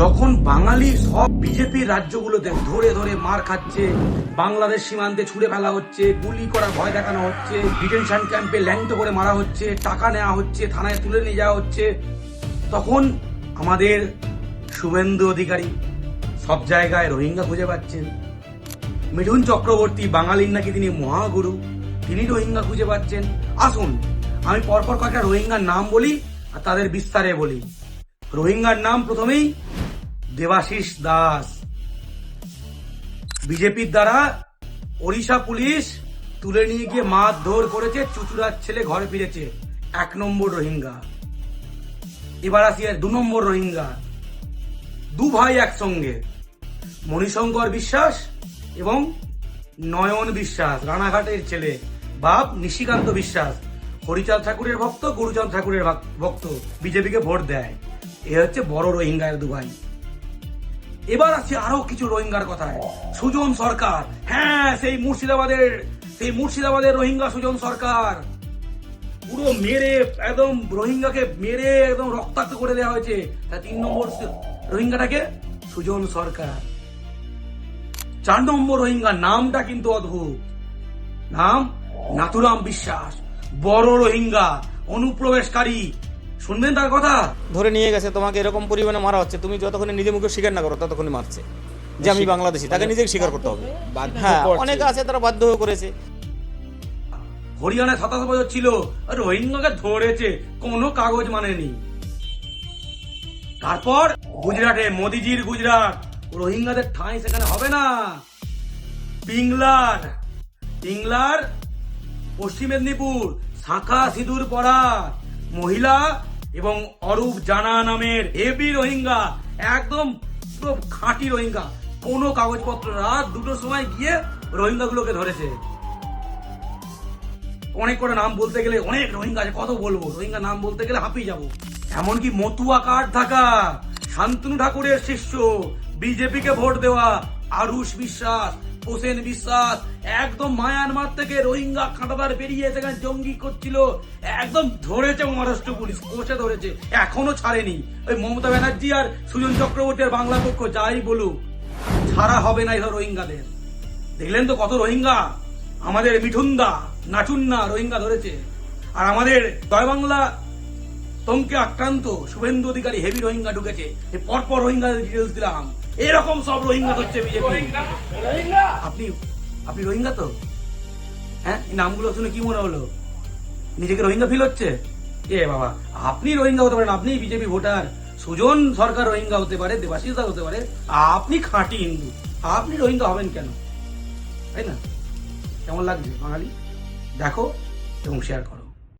যখন বাঙালি সব বিজেপির রাজ্যগুলোতে ধরে ধরে মার খাচ্ছে, বাংলাদেশ সীমান্তে ছুড়ে ফেলা হচ্ছে, গুলি করা, ভয় দেখানো হচ্ছে, ডিটেনশন ক্যাম্পে ল্যাংটো করে মারা হচ্ছে, টাকা নেওয়া হচ্ছে, থানায় তুলে নিয়ে যাওয়া হচ্ছে, তখন আমাদের শুভেন্দু অধিকারী সব জায়গায় রোহিঙ্গা খুঁজে পাচ্ছেন। মিঠুন চক্রবর্তী বাঙালির নাকি তিনি মহাগুরু, তিনি রোহিঙ্গা খুঁজে পাচ্ছেন। আসুন, আমি পরপর কয়েকটা রোহিঙ্গার নাম বলি আর তাদের বিস্তারে বলি। রোহিঙ্গার নাম প্রথমেই দেবাশিস দাস। বিজেপির দ্বারা ওড়িশা পুলিশ তুলে নিয়ে গিয়ে মারধর করেছে, চুচুড়ার ছেলে ঘরে ফিরেছে। এক নম্বর রোহিঙ্গা। এবার আসি আর দু নম্বর রোহিঙ্গা। দু ভাই একসঙ্গে। মণিশঙ্কর বিশ্বাস এবং নয়ন বিশ্বাস, রানাঘাটের ছেলে। বাপ নিশিকান্ত বিশ্বাস, হরিচাঁদ ঠাকুরের ভক্ত, গুরুচাঁদ ঠাকুরের ভক- ভক্ত। বিজেপিকে ভোট দেয়। এ হচ্ছে বড় রোহিঙ্গার দু ভাই। এবার আছে আরও কিছু রোহিঙ্গার কথায়। সুজন সরকার। হ্যাঁ সেই মুর্শিদাবাদের সেই মুর্শিদাবাদের রোহিঙ্গা সুজন সরকার। পুরো মেরে একদম রোহিঙ্গাকে মেরে একদম রক্তাক্ত করে দেওয়া হয়েছে। তা তিন নম্বর রোহিঙ্গাটাকে সুজন সরকার। চার নম্বর রোহিঙ্গা নামটা কিন্তু অদ্ভুত। নাম নাথুরাম বিশ্বাস। বড় রোহিঙ্গা, অনুপ্রবেশকারী শুনবেন তার কথা? ধরে নিয়ে গেছে তোমাকে এরকম পরিমাণে মারা হচ্ছে। তুমি যতক্ষণ নিজে মুখে স্বীকার না করো ততক্ষণই মারছে। যে আমি বাংলাদেশি তাকে নিজেকে স্বীকার করতে হবে। হ্যাঁ অনেকে আছে তারা বাধ্য হয়ে করেছে। হরিয়ানায় সাতাশ বছর ছিল রোহিঙ্গাকে ধরেছে কোনো কাগজ মানেনি। তারপর গুজরাটে মোদিজির গুজরাট রোহিঙ্গাদের ঠাঁই সেখানে হবে না। পিংলার পিংলার পশ্চিম মেদিনীপুর শাখা সিঁদুর পড়া মহিলা এবং অরূপ জানা নামের হেভি রোহিঙ্গা, একদম পুরো খাঁটি রোহিঙ্গা। কোনো কাগজপত্র রাত দুটোর সময় গিয়ে রোহিঙ্গাগুলোকে ধরেছে। অনেক করে নাম বলতে গেলে, অনেক রোহিঙ্গা আছে, কত বলব? রোহিঙ্গা নাম বলতে গেলে হাঁপিয়ে যাব। এমনকি মতুয়া কার্ড থাকা শান্তনু ঠাকুরের শিষ্য, বিজেপিকে ভোট দেওয়া আরুষ বিশ্বাস হোসেন বিশ্বাস একদম মায়ানমার থেকে রোহিঙ্গা খাটাদার বেরিয়ে সেখানে জঙ্গি করছিল। একদম ধরেছে মহারাষ্ট্র পুলিশ, কষে ধরেছে, এখনও ছাড়েনি। ওই মমতা ব্যানার্জি আর সুজন চক্রবর্তী বাংলা পক্ষ যাই বলুক, ছাড়া হবে না এসব রোহিঙ্গাদের। দেখলেন তো কত রোহিঙ্গা? আমাদের মিঠুন্দা, নাচুন্না রোহিঙ্গা ধরেছে। আর আমাদের জয় বাংলা তমকে আক্রান্ত শুভেন্দু অধিকারী হেভি রোহিঙ্গা ঢুকেছে। পরপর রোহিঙ্গাদের ডিটেলস দিলাম। এরকম সব রোহিঙ্গা হচ্ছে বিজেপি। আপনি আপনি রোহিঙ্গা তো? হ্যাঁ এই নামগুলো শুনে কি মনে হলো? নিজেকে রোহিঙ্গা ফিল হচ্ছে? এ বাবা আপনি রোহিঙ্গা হতে পারেন আপনি বিজেপি ভোটার। সুজন সরকার রোহিঙ্গা হতে পারে দেবাশিস দা হতে পারে আপনি খাঁটি হিন্দু। আপনি রোহিঙ্গা হবেন কেন? তাই না? কেমন লাগছে বাঙালি? দেখো এবং শেয়ার করো।